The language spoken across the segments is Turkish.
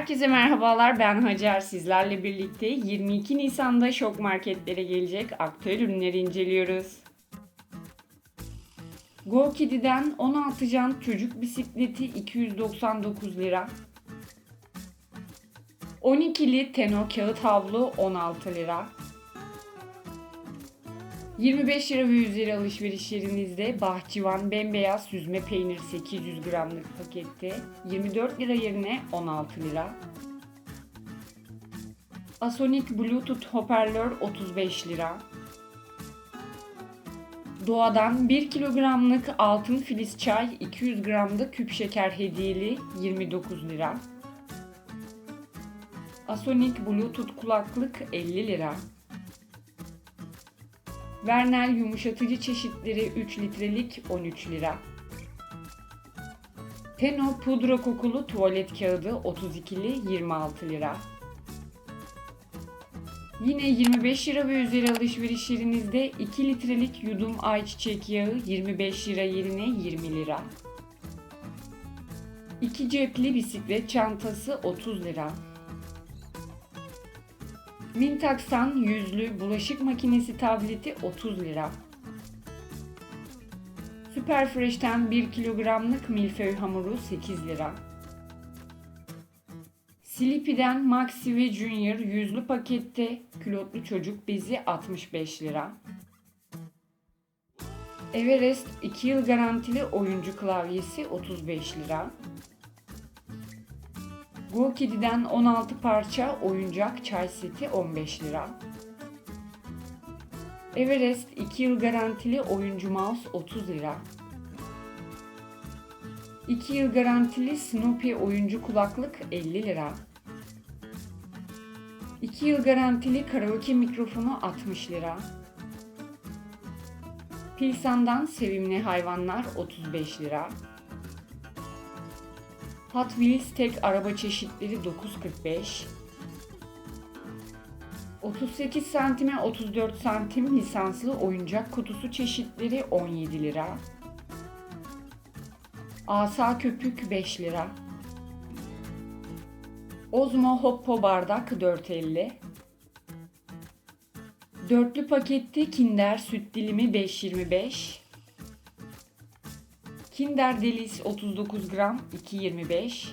Herkese merhabalar ben Hacer. Sizlerle birlikte 22 Nisan'da şok marketlere gelecek aktüel ürünleri inceliyoruz. Go Kiddy'den 16 jant çocuk bisikleti 299 lira. 12'li Teno kağıt havlu 16 lira. 25 lira ve üzeri alışveriş yerinizde Bahçıvan bembeyaz süzme peynir 800 gramlık pakette 24 lira yerine 16 lira. Asonic Bluetooth hoparlör 35 lira. Doğadan 1 kilogramlık altın filiz çay 200 gramda küp şeker hediyeli 29 lira. Asonic Bluetooth kulaklık 50 lira. Vernel yumuşatıcı çeşitleri 3 litrelik 13 lira. Teno pudra kokulu tuvalet kağıdı 32'li 26 lira. Yine 25 lira ve üzeri alışveriş yerinizde 2 litrelik yudum ayçiçek yağı 25 lira yerine 20 lira. 2 cepli bisiklet çantası 30 lira. Mintax'tan yüzlü bulaşık makinesi tableti 30 lira. Superfresh'ten 1 kilogramlık milföy hamuru 8 lira. Sleepy'den Maxi ve Junior yüzlü pakette külotlu çocuk bezi 65 lira. Everest 2 yıl garantili oyuncu klavyesi 35 lira. Go Kiddy'den 16 parça oyuncak çay seti 15 lira. Everest 2 yıl garantili oyuncu mouse 30 lira. 2 yıl garantili Snoopy oyuncu kulaklık 50 lira. 2 yıl garantili karaoke mikrofonu 60 lira. Pilsan'dan sevimli hayvanlar 35 lira. Hot Wheels tek araba çeşitleri 9.45. 38 santime 34 santim lisanslı oyuncak kutusu çeşitleri 17 lira. Asa köpük 5 lira. Ozmo Hoppo bardak 4.50. Dörtlü pakette Kinder süt dilimi 5.25. Kinder Delice 39 gram 2.25.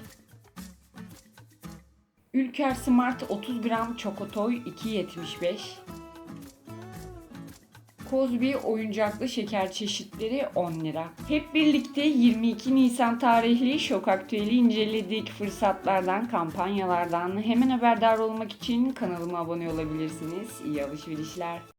Ülker Smart 30 gram Çokotoy 2.75. Kozbi oyuncaklı şeker çeşitleri 10 lira. Hep birlikte 22 Nisan tarihli şok aktüeli inceledik. Fırsatlardan, kampanyalardan hemen haberdar olmak için kanalıma abone olabilirsiniz. İyi alışverişler.